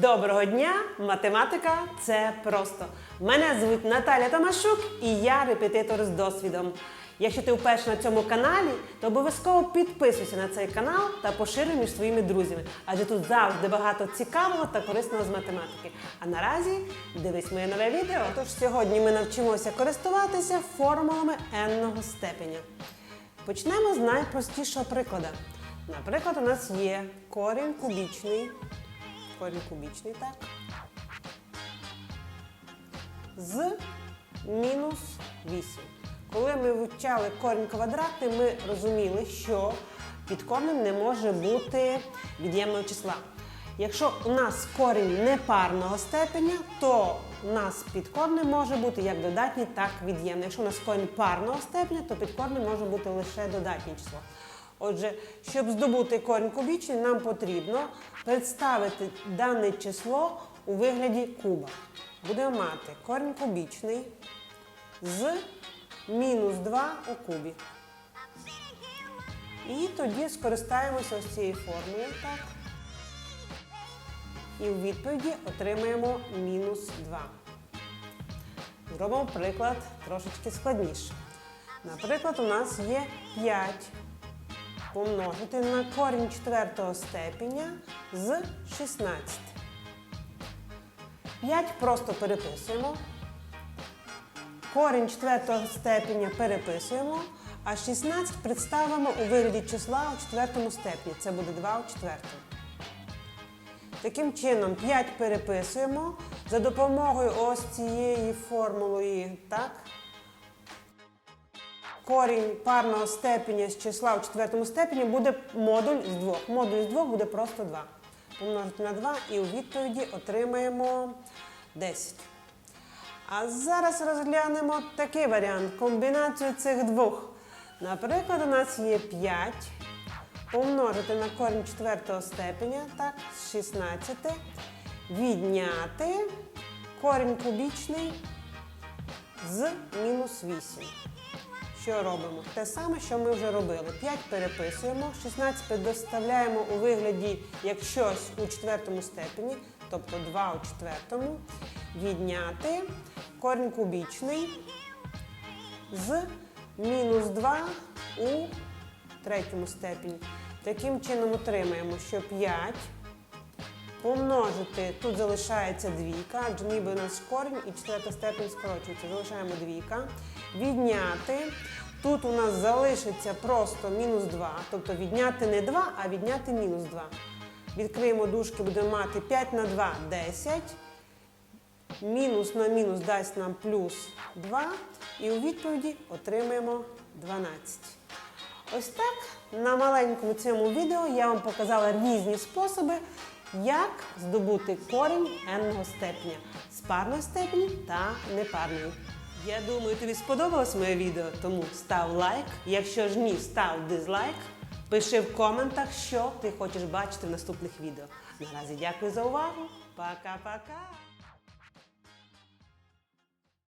Доброго дня! Математика це просто. Мене звуть Наталя Томашук і я репетитор з досвідом. Якщо ти вперше на цьому каналі, то обов'язково підписуйся на цей канал та поширюй між своїми друзями, адже тут завжди багато цікавого та корисного з математики. А наразі дивись моє нове відео. Тож сьогодні ми навчимося користуватися формулами n-ного степеня. Почнемо з найпростішого прикладу. Наприклад, у нас є корінь кубічний. Корінь кубічний, так. З мінус 8. Коли ми вивчали корінь квадратний, ми розуміли, що під корнем не може бути від'ємного числа. Якщо у нас корінь непарного степеня, то у нас під корнем може бути як додатній, так і від'ємний. Якщо у нас корінь парного степеня, то під корнем може бути лише додатнє число. Отже, щоб здобути корінь кубічний, нам потрібно представити дане число у вигляді куба. Будемо мати корінь кубічний з мінус 2 у кубі. І тоді скористаємося ось цією формулою. Так. І у відповіді отримаємо мінус 2. Зробимо приклад трошечки складніше. Наприклад, у нас є 5 помножити на корінь четвертого степеня з 16. 5 просто переписуємо. Корінь четвертого степеня переписуємо, а 16 представимо у вигляді числа у четвертому степені. Це буде 2 у четвертому. Таким чином, 5 переписуємо за допомогою ось цієї формулою, так? Корінь парного степеня з числа у четвертому степені буде модуль з двох. Модуль з двох буде просто 2. Помножити на 2 і у відповіді отримаємо 10. А зараз розглянемо такий варіант комбінацію цих двох. Наприклад, у нас є 5 помножити на корінь четвертого степеня, так, з 16, відняти корінь кубічний з мінус 8. Що робимо? Те саме, що ми вже робили. 5 переписуємо, 16 предоставляємо у вигляді як щось у четвертому степені, тобто 2 у четвертому, відняти корінь кубічний з мінус 2 у третьому степені. Таким чином отримаємо, що 5 помножити, тут залишається двійка, адже ніби у нас корінь і четверта степень скорочується. Залишаємо двійка. Відняти. Тут у нас залишиться просто мінус 2, тобто відняти не 2, а відняти мінус 2. Відкриємо дужки, будемо мати 5 на 2 10. Мінус на мінус дасть нам плюс 2. І у відповіді отримаємо 12. Ось так на маленькому цьому відео я вам показала різні способи, як здобути корінь n-ного степеня з парної степені та непарної. Я думаю, тобі сподобалось моє відео, тому став лайк. Якщо ж ні, став дизлайк. Пиши в коментах, що ти хочеш бачити в наступних відео. Наразі дякую за увагу. Пока-пока!